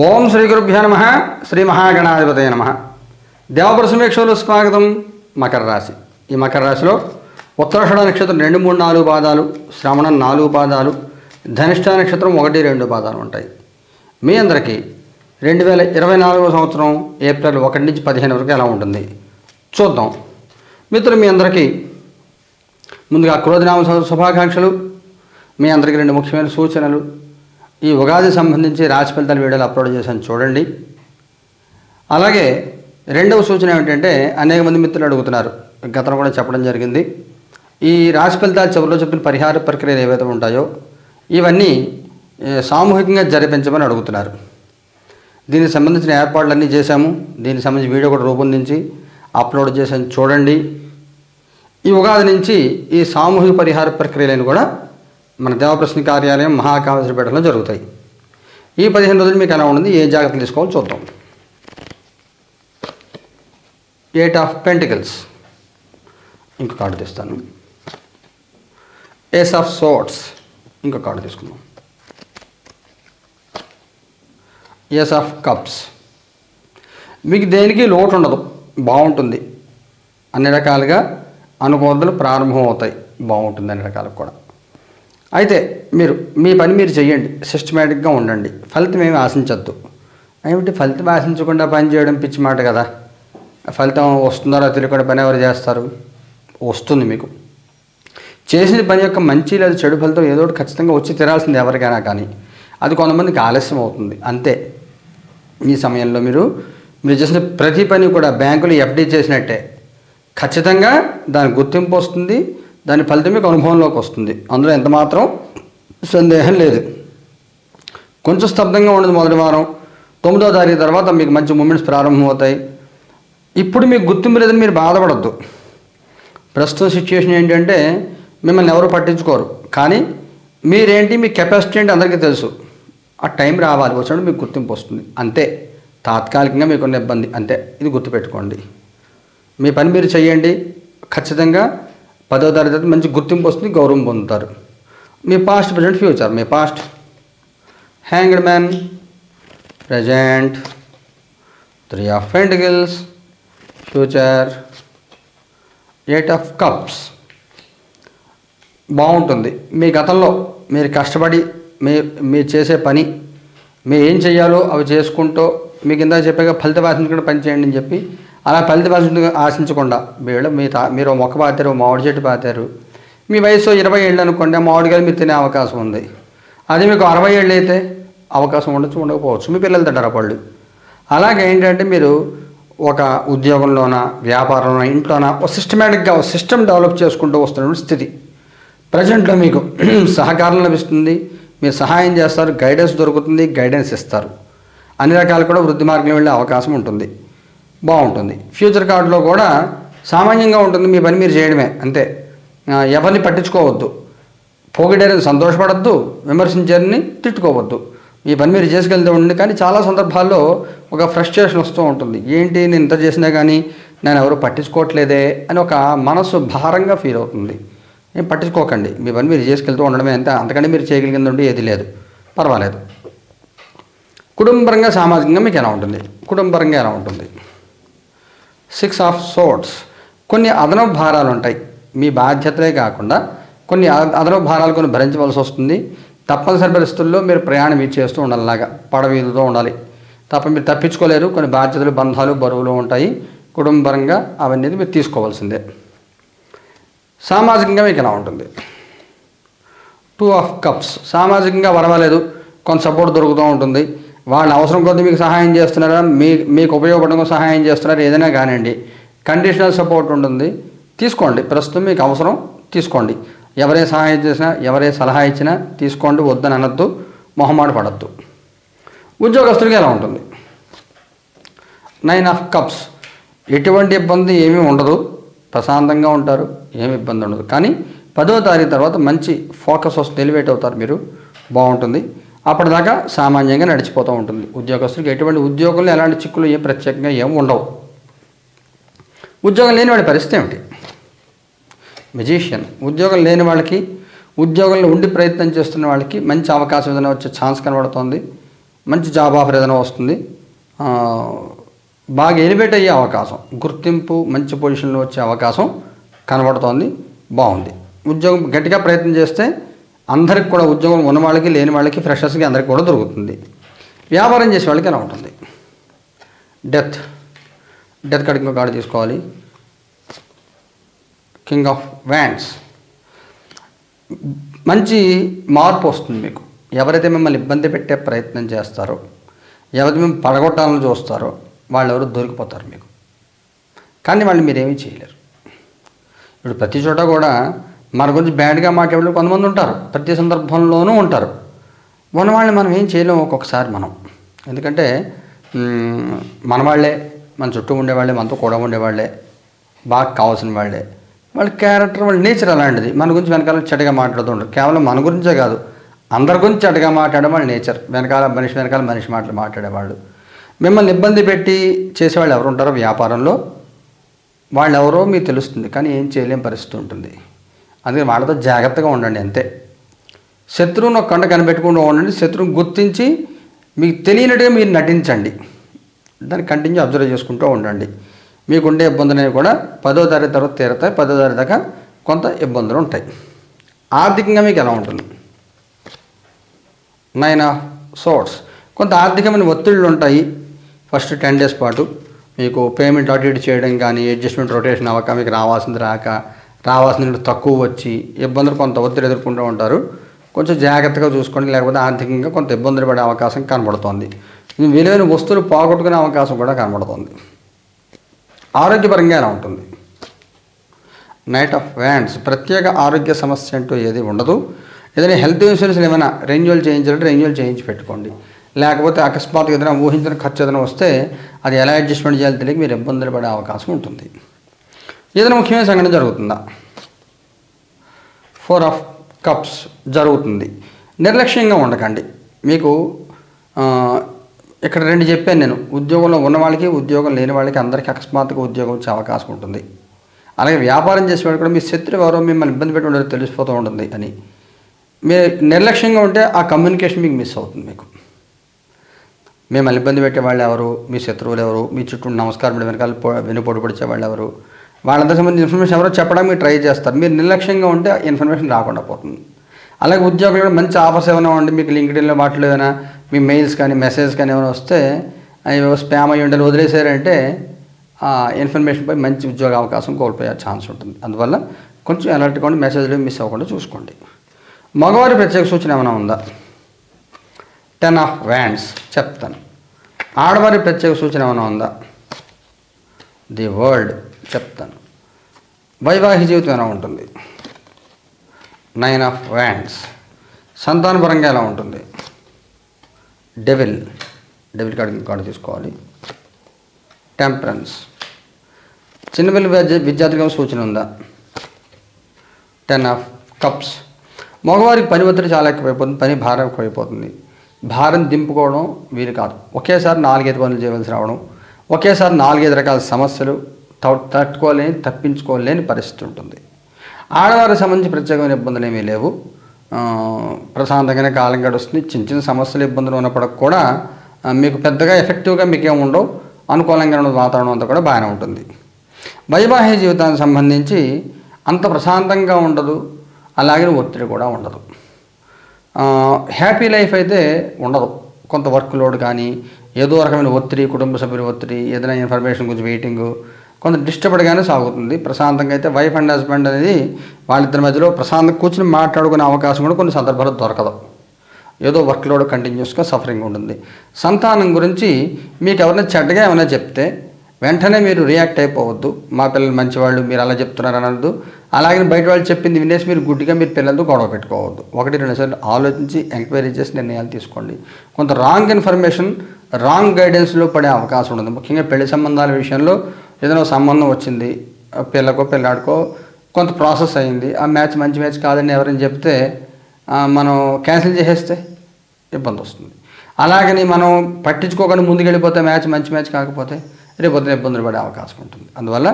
ఓం శ్రీ గురుభ్యో నమ శ్రీ మహాగణాధిపతయ నమ. దేవపుర సమీక్షలో స్వాగతం మకర రాశి. ఈ మకర రాశిలో ఉత్తరాషణ నక్షత్రం రెండు మూడు నాలుగు పాదాలు శ్రవణం నాలుగు పాదాలు ధనిష్ట నక్షత్రం ఒకటి రెండు పాదాలు ఉంటాయి. మీ అందరికీ రెండు వేల ఇరవై నాలుగో సంవత్సరం ఏప్రిల్ ఒకటి నుంచి పదిహేను వరకు ఎలా ఉంటుంది? చూద్దాం. మిత్రులు మీ అందరికీ ముందుగా క్రోధనామ శుభాకాంక్షలు. మీ అందరికీ రెండు ముఖ్యమైన సూచనలు. ఈ ఉగాది సంబంధించి రాశి ఫలితాల వీడియోలు అప్లోడ్ చేశాను చూడండి. అలాగే రెండవ సూచన ఏమిటంటే అనేక మంది మిత్రులు అడుగుతున్నారు. గతంలో కూడా చెప్పడం జరిగింది. ఈ రాశి ఫలితాలు చివరిలో చెప్పిన పరిహార ప్రక్రియలు ఏవైతే ఉంటాయో ఇవన్నీ సామూహికంగా జరిపించమని అడుగుతున్నారు. దీనికి సంబంధించిన ఏర్పాట్లన్నీ చేశాము. దీనికి సంబంధించి వీడియో కూడా రూపొందించి అప్లోడ్ చేశాను చూడండి. ఈ ఉగాది నుంచి ఈ సామూహిక పరిహార ప్రక్రియలను కూడా మన దేవప్రశ్న కార్యాలయం మహాకామేశ్వరపేటలో జరుగుతాయి. ఈ పదిహేను రోజులు మీకు ఎలా ఉంటుంది ఏ జాగ్రత్తలు తీసుకోవాలో చూద్దాం. ఎయిట్ ఆఫ్ పెంటికల్స్ ఇంకో కార్డు తీస్తాను. ఏస్ ఆఫ్ సోట్స్ ఇంకో కార్డు తీసుకుందాం. ఏస్ ఆఫ్ కప్స్ మీకు దేనికి లోటు ఉండదు బాగుంటుంది. అన్ని రకాలుగా అనుకూలతలు ప్రారంభం అవుతాయి బాగుంటుంది అన్ని రకాలకు కూడా. అయితే మీరు మీ పని మీరు చేయండి సిస్టమేటిక్గా ఉండండి. ఫలితం ఏమి ఆశించద్దు. ఏమిటి ఫలితం ఆశించకుండా పని చేయడం పిచ్చి మాట కదా? ఫలితం వస్తుందో తెలియకుండా పని ఎవరు చేస్తారు? వస్తుంది మీకు. చేసిన పని యొక్క మంచి లేదా చెడు ఫలితం ఏదో ఒకటి ఖచ్చితంగా వచ్చి తీరాల్సింది ఎవరికైనా కానీ. అది కొంతమందికి ఆలస్యం అవుతుంది. అంతే. ఈ సమయంలో మీరు మీరు చేసిన ప్రతి పని కూడా బ్యాంకులో ఎఫ్డీ చేసినట్టే. ఖచ్చితంగా దాని గుర్తింపు వస్తుంది. దాని ఫలితం మీకు అనుభవంలోకి వస్తుంది. అందులో ఎంత మాత్రం సందేహం లేదు. కొంచెం స్తబ్దంగా ఉండదు మొదటి వారం. తొమ్మిదో తారీఖు తర్వాత మీకు మంచి మూమెంట్స్ ప్రారంభమవుతాయి. ఇప్పుడు మీకు గుర్తింపు లేదని మీరు బాధపడద్దు. ప్రస్తుత సిచ్యుయేషన్ ఏంటంటే మిమ్మల్ని ఎవరు పట్టించుకోరు. కానీ మీరేంటి మీ కెపాసిటీ ఏంటి అందరికీ తెలుసు. ఆ టైం రావాలి వచ్చినప్పుడు మీకు గుర్తింపు వస్తుంది. అంతే. తాత్కాలికంగా మీకున్న ఇబ్బంది. అంతే. ఇది గుర్తుపెట్టుకోండి. మీ పని మీరు చేయండి ఖచ్చితంగా పదో తరగతి మంచి గుర్తింపు వస్తుంది గౌరవం పొందుతారు. మీ past present future me past hanged man present three of pentacles future eight of cups బాగుంటుంది. మీ గతంలో మీరు కష్టపడి మీ మీరు చేసే పని మీరు ఏం చేయాలో అవి చేసుకుంటూ మీకు ఇందాక చెప్పాక ఫలితం ఆశించకుండా పని చేయండి అని చెప్పి అలా ఫలితం ఆశించకుండా వీళ్ళు మీ మీరు మొక్క పాతారు మామిడి చెట్టు పాతారు. మీ వయసు ఇరవై ఏళ్ళు అనుకోండి ఆ మామిడికాయలు మీరు తినే అవకాశం ఉంది. అదే మీకు అరవై ఏళ్ళు అయితే అవకాశం ఉండొచ్చు ఉండకపోవచ్చు. మీ పిల్లలు తింటారు ఆ పళ్ళు? అలాగే ఏంటంటే మీరు ఒక ఉద్యోగంలోన వ్యాపారంలోన ఇంట్లోన ఒక సిస్టమేటిక్గా ఒక సిస్టమ్ డెవలప్ చేసుకుంటూ వస్తున్న స్థితి. ప్రజెంట్లో మీకు సహకారం లభిస్తుంది మీరు సహాయం చేస్తారు గైడెన్స్ దొరుకుతుంది గైడెన్స్ ఇస్తారు. అన్ని రకాలు కూడా వృద్ధి మార్గంలో వెళ్ళే అవకాశం ఉంటుంది. బాగుంటుంది. ఫ్యూచర్ కార్డులో కూడా సామాన్యంగా ఉంటుంది మీ పని మీరు చేయడమే అంతే. ఎవరిని పట్టించుకోవద్దు. పోగిడేరని సంతోషపడద్దు విమర్శించారని తిట్టుకోవద్దు. ఈ పని మీరు చేసుకెళ్తూ ఉండండి కానీ చాలా సందర్భాల్లో ఒక ఫ్రస్ట్రేషన్ వస్తూ ఉంటుంది. ఏంటి నేను ఇంత చేసినా కానీ నేను ఎవరు పట్టించుకోవట్లేదే అని ఒక మనసు భారంగా ఫీల్ అవుతుంది. ఏం పట్టించుకోకండి మీ పని మీరు చేసుకెళ్తూ ఉండడమే అంతే. అంతకంటే మీరు చేయగలిగింది ఉండి ఏది లేదు. పర్వాలేదు. కుటుంబరంగా సామాజికంగా మీకు ఎలా ఉంటుంది? కుటుంబరంగా ఎలా ఉంటుంది? సిక్స్ ఆఫ్ సోట్స్ కొన్ని అదనపు భారాలు ఉంటాయి. మీ బాధ్యతలే కాకుండా కొన్ని అద- అదనపు భారాలు కొన్ని భరించవలసి వస్తుంది. తప్పనిసరి పరిస్థితుల్లో మీరు ప్రయాణం మీరు చేస్తూ ఉండాలి అలాగా ఉండాలి. తప్ప మీరు తప్పించుకోలేరు. కొన్ని బాధ్యతలు బంధాలు బరువులు ఉంటాయి. కుటుంబపరంగా అవన్నీ మీరు తీసుకోవాల్సిందే. సామాజికంగా మీకు ఎలా ఉంటుంది? Two of cups. సామాజికంగా వరవలేదు కొంత సపోర్ట్ దొరుకుతూ ఉంటుంది. వాళ్ళ అవసరం కొద్దీ మీకు సహాయం చేస్తున్నారా? మీ మీకు ఉపయోగపడడం సహాయం చేస్తున్నారు? ఏదైనా కానివ్వండి. కండిషనల్ సపోర్ట్ ఉంటుంది. తీసుకోండి. ప్రస్తుతం మీకు అవసరం తీసుకోండి. ఎవరే సహాయం చేసినా ఎవరే సలహా ఇచ్చినా తీసుకోండి. వద్దని అనొద్దు. మొహమాట పడద్దు. ఉద్యోగస్తులకి ఎలా ఉంటుంది? నైన్ ఆఫ్ కప్స్ ఎటువంటి ఇబ్బంది ఏమీ ఉండదు. ప్రశాంతంగా ఉంటారు. ఏమి ఇబ్బంది ఉండదు. కానీ పదో తారీఖు తర్వాత మంచి ఫోకస్ వస్తుంది ఎలివేట్ అవుతారు మీరు. బాగుంటుంది. అప్పటిదాకా సామాన్యంగా నడిచిపోతూ ఉంటుంది. ఉద్యోగస్తులకు ఎటువంటి ఉద్యోగంలో ఎలాంటి చిక్కులు ఏం ప్రత్యేకంగా ఏం ఉండవు. ఉద్యోగం లేని వాడి పరిస్థితి ఏమిటి? మెజీషియన్ ఉద్యోగం లేని వాళ్ళకి ఉద్యోగంలో ఉండి ప్రయత్నం చేస్తున్న వాళ్ళకి మంచి అవకాశం ఏదైనా వచ్చే ఛాన్స్ కనబడుతోంది. మంచి జాబ్ ఆఫర్ ఏదైనా వస్తుంది. బాగా ఎలివేట్ అయ్యే అవకాశం గుర్తింపు మంచి పొజిషన్లో వచ్చే అవకాశం కనబడుతోంది. బాగుంది. ఉద్యోగం గట్టిగా ప్రయత్నం చేస్తే అందరికి కూడా ఉద్యోగం ఉన్న వాళ్ళకి లేని వాళ్ళకి ఫ్రెషర్స్కి అందరికి కూడా దొరుకుతుంది. వ్యాపారం చేసే వాళ్ళకి ఎలా ఉంటుంది? డెత్. డెత్ కార్డు ఇంకో కార్డు తీసుకోవాలి. కింగ్ ఆఫ్ వ్యాండ్స్ మంచి మార్పు వస్తుంది మీకు. ఎవరైతే మిమ్మల్ని ఇబ్బంది పెట్టే ప్రయత్నం చేస్తారో ఎవరైతే మేము పడగొట్టాలని చూస్తారో వాళ్ళు ఎవరు దొరికిపోతారు మీకు. కానీ వాళ్ళు మీరేమీ చేయలేరు. ఇప్పుడు ప్రతి చోట కూడా మన గురించి బ్యాడ్గా మాట్లాడే కొంతమంది ఉంటారు. ప్రతి సందర్భంలోనూ ఉంటారు. మన వాళ్ళని మనం ఏం చేయలేము ఒక్కొక్కసారి మనం. ఎందుకంటే మన వాళ్ళే మన చుట్టూ ఉండేవాళ్ళే మనతో కూడా ఉండేవాళ్ళే బాగా కావాల్సిన వాళ్ళే వాళ్ళ క్యారెక్టర్ వాళ్ళ నేచర్ అలాంటిది. మన గురించి వెనకాల చెడ్డగా మాట్లాడుతూ ఉంటారు. కేవలం మన గురించే కాదు. అందరి గురించి చెడ్డగా మాట్లాడడం వాళ్ళ నేచర్. వెనకాల మనిషి వెనకాల మనిషి మాటలు మాట్లాడేవాళ్ళు. మిమ్మల్ని ఇబ్బంది పెట్టి చేసేవాళ్ళు ఎవరు ఉంటారో వ్యాపారంలో? వాళ్ళు ఎవరో మీకు తెలుస్తుంది. కానీ ఏం చేయలేని పరిస్థితి ఉంటుంది. అందుకని వాళ్ళతో జాగ్రత్తగా ఉండండి అంతే. శత్రువును ఒక కంట కనిపెట్టుకుంటూ ఉండండి శత్రువుని గుర్తించి మీకు తెలియనట్టుగా మీరు నటించండి. దాన్ని కంటిన్యూ అబ్జర్వ్ చేసుకుంటూ ఉండండి. మీకుండే ఇబ్బందులు కూడా పదో తారీఖు తర్వాత తీరతాయి పదో తారీఖు దాకా కొంత ఇబ్బందులు ఉంటాయి. ఆర్థికంగా మీకు ఎలా ఉంటుంది? నైన్ ఆఫ్ సోర్స్ కొంత ఆర్థికమైన ఒత్తిళ్ళు ఉంటాయి. ఫస్ట్ టెన్ డేస్ పాటు మీకు పేమెంట్ అటు ఇటు చేయడం కానీ అడ్జస్ట్మెంట్ రొటేషన్ అవ్వక మీకు రావాల్సింది రాక రావాల్సింది తక్కువ వచ్చి ఇబ్బందులు కొంత ఒత్తిడి ఎదుర్కొంటూ ఉంటారు. కొంచెం జాగ్రత్తగా చూసుకోండి లేకపోతే ఆర్థికంగా కొంత ఇబ్బందులు పడే అవకాశం కనబడుతోంది. విలువైన వస్తువులు పోగొట్టుకునే అవకాశం కూడా కనబడుతోంది. ఆరోగ్యపరంగా ఎలా ఉంటుంది. నైట్ ఆఫ్ వ్యాండ్స్ ప్రత్యేక ఆరోగ్య సమస్య అంటూ ఏది ఉండదు. ఏదైనా హెల్త్ ఇన్సూరెన్స్ ఏమైనా రెన్యువల్ చేయించాలంటే రెన్యువల్ చేయించి పెట్టుకోండి. లేకపోతే అకస్మాత్తుగా ఏదైనా ఊహించిన ఖర్చు ఏదైనా వస్తే అది ఎలా అడ్జస్ట్మెంట్ చేయాలో తెలియక మీరు ఇబ్బందులు పడే అవకాశం ఉంటుంది. ఏదైనా ముఖ్యమైన సంఘటన జరుగుతుందా? ఫోర్ ఆఫ్ కప్స్ జరుగుతుంది. నిర్లక్ష్యంగా ఉండకండి. మీకు ఇక్కడ రెండు చెప్పాను నేను. ఉద్యోగంలో ఉన్న వాళ్ళకి ఉద్యోగం లేని వాళ్ళకి అందరికీ అకస్మాత్తుగా ఉద్యోగం వచ్చే అవకాశం ఉంటుంది. అలాగే వ్యాపారం చేసేవాడు కూడా మీ శత్రువు ఎవరో మిమ్మల్ని ఇబ్బంది పెట్టి ఉండదు తెలిసిపోతూ ఉంటుంది అని. మీరు నిర్లక్ష్యంగా ఉంటే ఆ కమ్యూనికేషన్ మీకు మిస్ అవుతుంది మీకు. మిమ్మల్ని ఇబ్బంది పెట్టే వాళ్ళు ఎవరు? మీ శత్రువులు ఎవరు? మీ చుట్టూ నమస్కారం వెనకాల పొ- పొడిచే వాళ్ళు ఎవరు? వాళ్ళందరి సంబంధించిన ఇన్ఫర్మేషన్ ఎవరో చెప్పడానికి ట్రై చేస్తారు. మీరు నిర్లక్ష్యంగా ఉంటే ఇన్ఫర్మేషన్ రాకుండా పోతుంది. అలాగే ఉద్యోగులు కూడా మంచి ఆఫర్స్ ఏమైనా ఉండి మీకు లింక్డ్ఇన్లో వాటిలో ఏమైనా మీ మెయిల్స్ కానీ మెసేజ్ కానీ ఏమైనా వస్తే అవి స్పామ్ అయ్యి ఉండాలి వదిలేసారంటే ఆ ఇన్ఫర్మేషన్పై మంచి ఉద్యోగ అవకాశం కోల్పోయే ఛాన్స్ ఉంటుంది. అందువల్ల కొంచెం అలర్ట్గా ఉండి మెసేజ్లు మిస్ అవ్వకుండా చూసుకోండి. మగవారి ప్రత్యేక సూచన ఏమైనా ఉందా? టెన్ ఆఫ్ వ్యాండ్స్ చెప్తాను. ఆడవారి ప్రత్యేక సూచన ఏమైనా ఉందా? ది వరల్డ్ చెప్తాను. వైవాహిక జీవితం ఎలా ఉంటుంది? నైన్ ఆఫ్ వ్యాండ్స్ సంతానపరంగా ఎలా ఉంటుంది? డెవిల్ డెవిల్ కార్డు కార్డు తీసుకోవాలి. టెంపరెన్స్ చిన్నపిల్ల విద్య విద్యార్థులకు సూచన ఉందా? టెన్ ఆఫ్ కప్స్ మగవారికి పని ఒత్తిడి చాలా ఎక్కువైపోతుంది పని భారం ఎక్కువైపోతుంది. భారం దింపుకోవడం వీలు కాదు. ఒకేసారి నాలుగైదు పనులు చేయవలసి రావడం ఒకేసారి నాలుగైదు రకాల సమస్యలు తట్టుకోలేని తప్పించుకోలేని పరిస్థితి ఉంటుంది. ఆడవారికి సంబంధించి ప్రత్యేకమైన ఇబ్బందులు ఏమీ లేవు. ప్రశాంతమైన ప్రశాంతంగానే కాలం గడుస్తుంది. చిన్న చిన్న సమస్యలు ఇబ్బందులు ఉన్నప్పటికి కూడా మీకు పెద్దగా ఎఫెక్టివ్గా మీకేం ఉండవు. అనుకూలంగా ఉన్న వాతావరణం అంతా కూడా బాగానే ఉంటుంది. వైవాహిక జీవితానికి సంబంధించి అంత ప్రశాంతంగా ఉండదు. అలాగే ఒత్తిడి కూడా ఉండదు. హ్యాపీ లైఫ్ అయితే ఉండదు. కొంత వర్క్ లోడ్ కానీ ఏదో రకమైన ఒత్తిడి కుటుంబ సభ్యుల ఒత్తిడి ఏదైనా ఇన్ఫర్మేషన్ గురించి వెయిటింగ్ కొంత డిస్టర్బ్డ్గానే సాగుతుంది. ప్రశాంతంగా అయితే వైఫ్ అండ్ హస్బెండ్ అనేది వాళ్ళిద్దరి మధ్యలో ప్రశాంతంగా కూర్చుని మాట్లాడుకునే అవకాశం కూడా కొన్ని సందర్భాలు దొరకదు. ఏదో వర్క్ లోడ్ కంటిన్యూస్గా సఫరింగ్ ఉంటుంది. సంతానం గురించి మీకు ఎవరైనా చెడ్డగా ఏమైనా చెప్తే వెంటనే మీరు రియాక్ట్ అయిపోవద్దు. మా పిల్లలు మంచివాళ్ళు మీరు అలా చెప్తున్నారు అనద్దు. అలాగే బయట వాళ్ళు చెప్పింది వినేసి మీరు గుడ్డిగా మీరు పిల్లలతో గొడవ పెట్టుకోవద్దు. ఒకటి రెండు సార్లు ఆలోచించి ఎంక్వైరీ చేసి నిర్ణయాలు తీసుకోండి. కొంత రాంగ్ ఇన్ఫర్మేషన్ రాంగ్ గైడెన్స్లో పడే అవకాశం ఉంటుంది. ముఖ్యంగా పెళ్ళి సంబంధాల విషయంలో ఏదైనా సంబంధం వచ్చింది పిల్లకో పిల్లాడికో కొంత ప్రాసెస్ అయింది ఆ మ్యాచ్ మంచి మ్యాచ్ కాదని ఎవరైనా చెప్తే మనం క్యాన్సిల్ చేసేస్తే ఇబ్బంది వస్తుంది. అలాగని మనం పట్టించుకోకుండా ముందుకెళ్ళిపోతే మ్యాచ్ మంచి మ్యాచ్ కాకపోతే రేపు పొద్దున ఇబ్బందులు పడే అవకాశం ఉంటుంది. అందువల్ల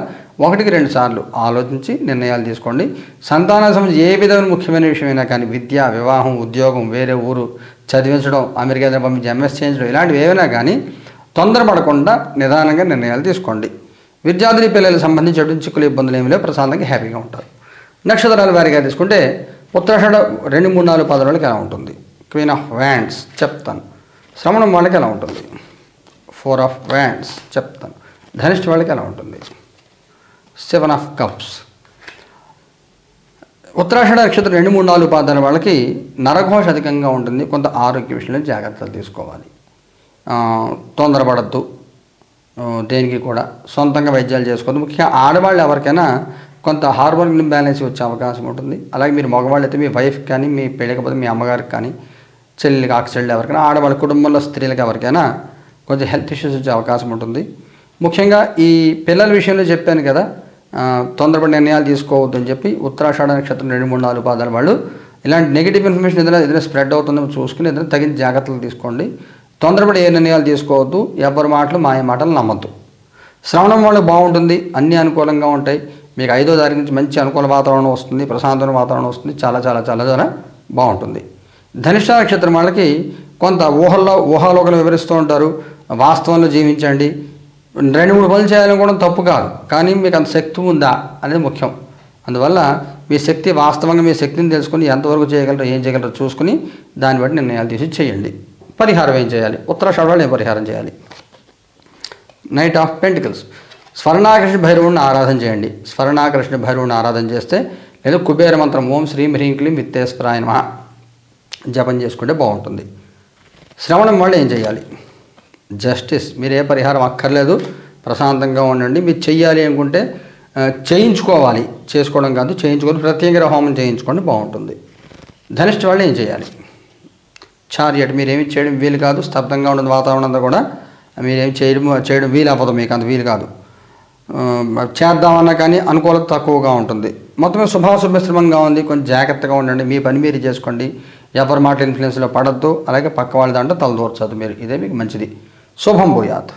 ఒకటికి రెండు సార్లు ఆలోచించి నిర్ణయాలు తీసుకోండి. సంతాన సంబంధించి ఏ విధమైన ముఖ్యమైన విషయమైనా కానీ విద్య వివాహం ఉద్యోగం వేరే ఊరు చదివించడం అమెరికా దగ్గర పంపించి ఎంఎస్ చేయించడం ఇలాంటివి ఏవైనా కానీ తొందరపడకుండా నిదానంగా నిర్ణయాలు తీసుకోండి. విద్యార్థిని పిల్లలకు సంబంధించి చిక్కులు ఇబ్బందులు ఏమి లేవు. ప్రశాంతంగా హ్యాపీగా ఉంటారు. నక్షత్రాల వారిగా తీసుకుంటే ఉత్తరాషాఢ రెండు మూడు నాలుగు పదవులకి ఎలా ఉంటుంది? క్వీన్ ఆఫ్ వ్యాండ్స్ చెప్తాను. శ్రవణం వాళ్ళకి ఎలా ఉంటుంది? ఫోర్ ఆఫ్ వ్యాండ్స్ చెప్తాను. ధనిష్ఠ వాళ్ళకి ఎలా ఉంటుంది? సెవెన్ ఆఫ్ కప్స్ ఉత్తరాషాఢ నక్షత్రం రెండు మూడు నాలుగు పాదాల వాళ్ళకి నరఘోష అధికంగా ఉంటుంది. కొంత ఆరోగ్య విషయంలో జాగ్రత్తలు తీసుకోవాలి. తొందరపడద్దు. దేనికి కూడా సొంతంగా వైద్యాలు చేసుకోవద్దు. ముఖ్యంగా ఆడవాళ్ళు ఎవరికైనా కొంత హార్మోన్ బ్యాలెన్స్ వచ్చే అవకాశం ఉంటుంది. అలాగే మీరు మగవాళ్ళు అయితే మీ వైఫ్ కానీ మీ పెళ్ళకపోతే మీ అమ్మగారికి కానీ చెల్లికి ఆక్సిడెంట్ ఎవరికైనా ఆడవాళ్ళ కుటుంబంలో స్త్రీలకు ఎవరికైనా కొంచెం హెల్త్ ఇష్యూస్ వచ్చే అవకాశం ఉంటుంది. ముఖ్యంగా ఈ పిల్లల విషయంలో చెప్పాను కదా తొందరపడి నిర్ణయాలు తీసుకోవద్దు అని చెప్పి ఉత్తరాషాఢ నక్షత్రం రెండు మూడు నాలుగు పాదాల వాళ్ళు ఇలాంటి నెగిటివ్ ఇన్ఫర్మేషన్ ఏదైనా ఏదైనా స్ప్రెడ్ అవుతుందో చూసుకుని ఏదైనా తగిన జాగ్రత్తలు తీసుకోండి. తొందరపడి ఏ నిర్ణయాలు తీసుకోవద్దు ఎవరి మాటలు మాయ మాటలు నమ్మద్దు. శ్రవణం వల్ల బాగుంటుంది అన్నీ అనుకూలంగా ఉంటాయి. మీకు ఐదో తారీఖు నుంచి మంచి అనుకూల వాతావరణం వస్తుంది ప్రశాంతమైన వాతావరణం వస్తుంది చాలా చాలా చాలా చాలా బాగుంటుంది. ధనిష్ట నక్షత్రం వాళ్ళకి కొంత ఊహల్లో ఊహాలోకలు వివరిస్తూ ఉంటారు. వాస్తవంలో జీవించండి. రెండు మూడు పనులు చేయాలనుకోవడం తప్పు కాదు కానీ మీకు అంత శక్తి ఉందా అనేది ముఖ్యం. అందువల్ల మీ శక్తి వాస్తవంగా మీ శక్తిని తెలుసుకుని ఎంతవరకు చేయగలరో ఏం చేయగలరో చూసుకుని దాన్ని బట్టి నిర్ణయాలు తీసి చేయండి. పరిహారం ఏం చేయాలి? ఉత్తరాషాఢ వాళ్ళు ఏం పరిహారం చేయాలి? నైట్ ఆఫ్ పెంటికల్స్ స్వర్ణాకృష్ణ భైరవుడిని ఆరాధన చేయండి. స్వర్ణాకృష్ణ భైరవుడిని ఆరాధన చేస్తే లేదా కుబేర మంత్రం ఓం శ్రీం హ్రీం క్లీం విత్తేశ్వరాయ జపం చేసుకుంటే బాగుంటుంది. శ్రవణం వాళ్ళు ఏం చేయాలి? జస్టిస్. మీరు ఏ పరిహారం అక్కర్లేదు. ప్రశాంతంగా ఉండండి. మీరు చెయ్యాలి అనుకుంటే చేయించుకోవాలి. చేసుకోవడం కాదు చేయించుకొని ప్రత్యేక హోమం చేయించుకోండి బాగుంటుంది. ధనిష్ట వాళ్ళు ఏం చేయాలి? చార్యట్ మీరేమి చేయడం వీలు కాదు స్తబ్దంగా ఉన్న వాతావరణం అంతా కూడా మీరేం చేయడం చేయడం వీలు అవ్వదు మీకు అంత వీలు కాదు. చేద్దామన్నా కానీ అనుకూలత తక్కువగా ఉంటుంది. మొత్తమే శుభాశుభ మిశ్రమంగా ఉంది కొంచెం జాగ్రత్తగా ఉండండి మీ పని మీరు చేసుకోండి. ఎవరి మాట ఇన్ఫ్లుయెన్స్లో పడద్దు అలాగే పక్క వాళ్ళ దాంట్లో తలదూర్చదు మీరు ఇదే మీకు మంచిది. శుభం పోయాత్